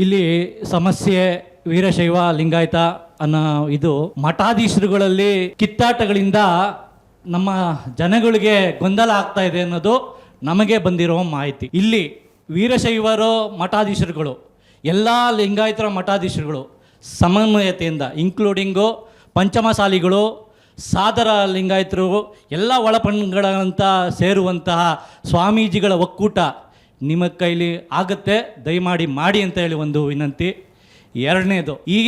ಇಲ್ಲಿ ಸಮಸ್ಯೆ ವೀರಶೈವ ಲಿಂಗಾಯತ ಅನ್ನೋ ಇದು ಮಠಾಧೀಶರುಗಳಲ್ಲಿ ಕಿತ್ತಾಟಗಳಿಂದ ನಮ್ಮ ಜನಗಳಿಗೆ ಗೊಂದಲ ಆಗ್ತಾ ಇದೆ ಅನ್ನೋದು ನಮಗೆ ಬಂದಿರೋ ಮಾಹಿತಿ. ಇಲ್ಲಿ ವೀರಶೈವರು ಮಠಾಧೀಶರುಗಳು, ಎಲ್ಲ ಲಿಂಗಾಯತರ ಮಠಾಧೀಶರುಗಳು ಸಮನ್ವಯತೆಯಿಂದ ಇನ್ಕ್ಲೂಡಿಂಗು ಪಂಚಮಸಾಲಿಗಳು, ಸಾದರ ಲಿಂಗಾಯತರು, ಎಲ್ಲ ಒಳಪಣಗಳಂತ ಸೇರುವಂತಹ ಸ್ವಾಮೀಜಿಗಳ ಒಕ್ಕೂಟ ನಿಮ್ಮ ಕೈಲಿ ಆಗುತ್ತೆ, ದಯಮಾಡಿ ಮಾಡಿ ಅಂತ ಹೇಳಿ ಒಂದು ವಿನಂತಿ. ಎರಡನೇದು, ಈ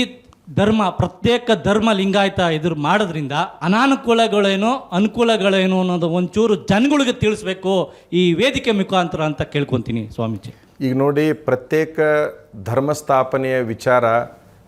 ಧರ್ಮ, ಪ್ರತ್ಯೇಕ ಧರ್ಮ ಲಿಂಗಾಯತ ಎದುರು ಮಾಡೋದ್ರಿಂದ ಅನಾನುಕೂಲಗಳೇನು, ಅನುಕೂಲಗಳೇನು ಅನ್ನೋದು ಒಂಚೂರು ಜನಗಳಿಗೆ ತಿಳಿಸ್ಬೇಕು ಈ ವೇದಿಕೆ ಮುಖಾಂತರ ಅಂತ ಕೇಳ್ಕೊತೀನಿ ಸ್ವಾಮೀಜಿ. ಈಗ ನೋಡಿ, ಪ್ರತ್ಯೇಕ ಧರ್ಮ ಸ್ಥಾಪನೆಯ ವಿಚಾರ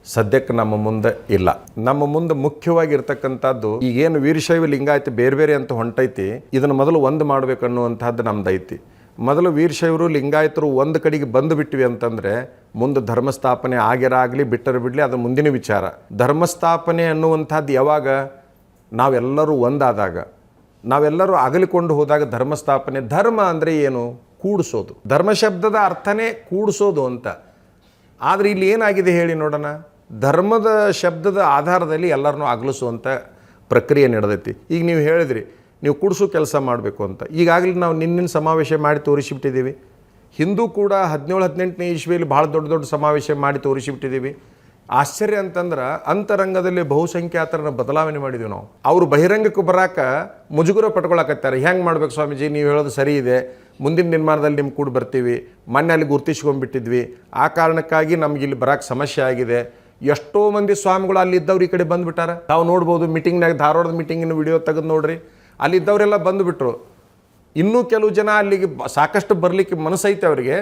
ಸದ್ಯಕ್ಕೆ ನಮ್ಮ ಮುಂದೆ ಇಲ್ಲ. ನಮ್ಮ ಮುಂದೆ ಮುಖ್ಯವಾಗಿರ್ತಕ್ಕಂಥದ್ದು, ಈಗೇನು ವೀರಶೈವ ಲಿಂಗಾಯತ ಬೇರೆ ಬೇರೆ ಅಂತ ಹೊಂಟೈತಿ, ಇದನ್ನು ಮೊದಲು ಒಂದು ಮಾಡ್ಬೇಕನ್ನುವಂಥದ್ದು ನಮ್ದೈತಿ. ಮೊದಲು ವೀರಶೈವರು ಲಿಂಗಾಯತರು ಒಂದು ಕಡೆಗೆ ಬಂದು ಬಿಟ್ವಿ ಅಂತಂದರೆ ಮುಂದೆ ಧರ್ಮಸ್ಥಾಪನೆ ಆಗಿರಾಗಲಿ ಬಿಟ್ಟರೆ ಬಿಡಲಿ, ಅದು ಮುಂದಿನ ವಿಚಾರ. ಧರ್ಮಸ್ಥಾಪನೆ ಅನ್ನುವಂಥದ್ದು ಯಾವಾಗ? ನಾವೆಲ್ಲರೂ ಒಂದಾದಾಗ. ನಾವೆಲ್ಲರೂ ಅಗಲಿಕೊಂಡು ಹೋದಾಗ ಧರ್ಮಸ್ಥಾಪನೆ. ಧರ್ಮ ಅಂದರೆ ಏನು? ಕೂಡಿಸೋದು. ಧರ್ಮ ಶಬ್ದದ ಅರ್ಥನೇ ಕೂಡಿಸೋದು ಅಂತ. ಆದರೆ ಇಲ್ಲಿ ಏನಾಗಿದೆ ಹೇಳಿ ನೋಡೋಣ. ಧರ್ಮದ ಶಬ್ದದ ಆಧಾರದಲ್ಲಿ ಎಲ್ಲರನ್ನೂ ಅಗಲಿಸುವಂಥ ಪ್ರಕ್ರಿಯೆ ನಡೆದೈತಿ. ಈಗ ನೀವು ಹೇಳಿದ್ರಿ ನೀವು ಕೂಡಿಸೋ ಕೆಲಸ ಮಾಡಬೇಕು ಅಂತ. ಈಗಾಗಲೇ ನಾವು ನಿನ್ನಿನ ಸಮಾವೇಶ ಮಾಡಿ ತೋರಿಸಿಬಿಟ್ಟಿದ್ದೀವಿ. ಹಿಂದೂ ಕೂಡ ಹದಿನೇಳು, ಹದಿನೆಂಟನೇ ಇಸ್ವಿಯಲ್ಲಿ ಭಾಳ ದೊಡ್ಡ ದೊಡ್ಡ ಸಮಾವೇಶ ಮಾಡಿ ತೋರಿಸಿಬಿಟ್ಟಿದ್ದೀವಿ. ಆಶ್ಚರ್ಯ ಅಂತಂದ್ರೆ ಅಂತರಂಗದಲ್ಲಿ ಬಹುಸಂಖ್ಯಾತರನ್ನ ಬದಲಾವಣೆ ಮಾಡಿದ್ವಿ ನಾವು. ಅವರು ಬಹಿರಂಗಕ್ಕೆ ಬರಾಕ ಮುಜುಗುರ ಪಟ್ಕೊಳಕತ್ತಾರೆ ಹೆಂಗೆ ಮಾಡ್ಬೇಕು ಸ್ವಾಮೀಜಿ, ನೀವು ಹೇಳೋದು ಸರಿ ಇದೆ. ಮುಂದಿನ ನಿರ್ಮಾಣದಲ್ಲಿ ನಿಮ್ಮ ಕೂಡ ಬರ್ತೀವಿ. ಮೊನ್ನೆ ಅಲ್ಲಿ ಗುರ್ತಿಸ್ಕೊಂಡ್ಬಿಟ್ಟಿದ್ವಿ. ಆ ಕಾರಣಕ್ಕಾಗಿ ನಮ್ಗೆ ಇಲ್ಲಿ ಬರಕ್ಕೆ ಸಮಸ್ಯೆ ಆಗಿದೆ. ಎಷ್ಟೋ ಮಂದಿ ಸ್ವಾಮಿಗಳು ಅಲ್ಲಿ ಇದ್ದವ್ರು ಈ ಕಡೆ ಬಂದುಬಿಟ್ಟಾರ. ತಾವು ನೋಡ್ಬೋದು ಮೀಟಿಂಗ್ನಾಗ ಧಾರವಾಡದ ಮೀಟಿಂಗಿನ ವಿಡಿಯೋ ತೆಗೆದು ನೋಡ್ರಿ. ಅಲ್ಲಿ ಇದ್ದವರೆಲ್ಲ ಬಂದುಬಿಟ್ರು. ಇನ್ನೂ ಕೆಲವು ಜನ ಅಲ್ಲಿಗೆ ಸಾಕಷ್ಟು ಬರಲಿಕ್ಕೆ ಮನಸ್ಸೈತೆ ಅವರಿಗೆ.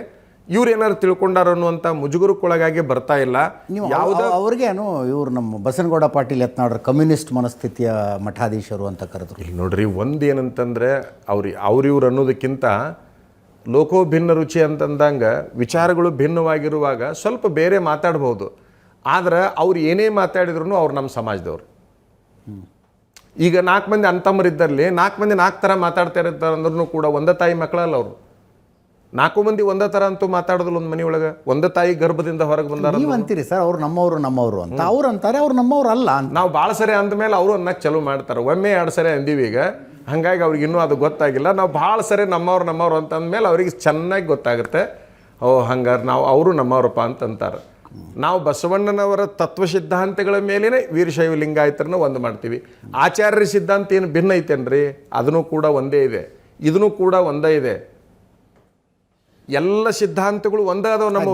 ಇವ್ರು ಏನಾರು ತಿಳ್ಕೊಂಡಾರ ಅನ್ನುವಂಥ ಮುಜುಗುರಕ್ಕೊಳಗಾಗಿ ಬರ್ತಾ ಇಲ್ಲ. ನೀವು ಯಾವುದೋ ಅವ್ರಿಗೇನು ಇವರು ನಮ್ಮ ಬಸನಗೌಡ ಪಾಟೀಲ್ ಎತ್ನಾಡ್ರ ಕಮ್ಯುನಿಸ್ಟ್ ಮನಸ್ಥಿತಿಯ ಮಠಾಧೀಶರು ಅಂತ ಕರೆದ್ರು. ಇಲ್ಲಿ ನೋಡ್ರಿ ಒಂದು ಏನಂತಂದ್ರೆ ಅವ್ರು ಅವ್ರು ಇವ್ರು ಅನ್ನೋದಕ್ಕಿಂತ ಲೋಕೋ ಭಿನ್ನ ರುಚಿ ಅಂತಂದಂಗೆ ವಿಚಾರಗಳು ಭಿನ್ನವಾಗಿರುವಾಗ ಸ್ವಲ್ಪ ಬೇರೆ ಮಾತಾಡ್ಬೋದು. ಆದ್ರೆ ಅವ್ರು ಏನೇ ಮಾತಾಡಿದ್ರು ಅವ್ರು ನಮ್ಮ ಸಮಾಜದವ್ರು. ಈಗ ನಾಲ್ಕು ಮಂದಿ ಅಂತಮ್ಮರಿದ್ದರಲ್ಲಿ ನಾಲ್ಕು ಮಂದಿ ನಾಲ್ಕು ಥರ ಮಾತಾಡ್ತಾ ಇರ್ತಾರೆ ಅಂದ್ರೂ ಕೂಡ ಒಂದೇ ತಾಯಿ ಮಕ್ಕಳಲ್ಲ ಅವರು. ನಾಲ್ಕು ಮಂದಿ ಒಂದೇ ಥರ ಅಂತೂ ಮಾತಾಡೋದಿಲ್ಲ ಒಂದು ಮನೆಯೊಳಗೆ ಒಂದೇ ತಾಯಿ ಗರ್ಭದಿಂದ ಹೊರಗೆ ಬಂದಾರ ನೀವು ಅಂತೀರಿ ಸರ್ ಅವ್ರು ನಮ್ಮವರು ನಮ್ಮವರು ಅಂತ. ಅವ್ರು ಅಂತಾರೆ ಅವ್ರು ನಮ್ಮವ್ರು ಅಲ್ಲ ನಾವು ಭಾಳ ಸರಿ ಅಂದಮೇಲೆ ಅವರು ಅನ್ನಕ್ಕೆ ಚಲೋ ಮಾಡ್ತಾರೆ. ಒಮ್ಮೆ ಎರಡು ಸರಿ ಅಂದೀವಿ ಈಗ. ಹಾಗಾಗಿ ಅವ್ರಿಗೆ ಇನ್ನೂ ಅದು ಗೊತ್ತಾಗಿಲ್ಲ. ನಾವು ಭಾಳ ಸರಿ ನಮ್ಮವ್ರು ನಮ್ಮವ್ರು ಅಂತ ಅಂದಮೇಲೆ ಅವ್ರಿಗೆ ಚೆನ್ನಾಗಿ ಗೊತ್ತಾಗುತ್ತೆ. ಓ ಹಂಗಾರೆ ನಾವು ಅವರು ನಮ್ಮವ್ರಪ್ಪ ಅಂತ ಅಂತಾರೆ ನಾವು ಬಸವಣ್ಣನವರ ತತ್ವ ಸಿದ್ಧಾಂತಗಳ ಮೇಲೇ ವೀರಶೈವ ಲಿಂಗಾಯತರನ್ನ ಒಂದು ಮಾಡ್ತೀವಿ. ಆಚಾರ್ಯರ ಸಿದ್ಧಾಂತ ಏನು ಭಿನ್ನ ಐತೇನ್ರಿ? ಅದನ್ನು ಕೂಡ ಒಂದೇ ಇದೆ. ಇದನ್ನು ಕೂಡ ಒಂದೇ ಇದೆ. ಎಲ್ಲ ಸಿದ್ಧಾಂತಗಳು ಒಂದೇ ಅದಾವ ನಮ್ಮ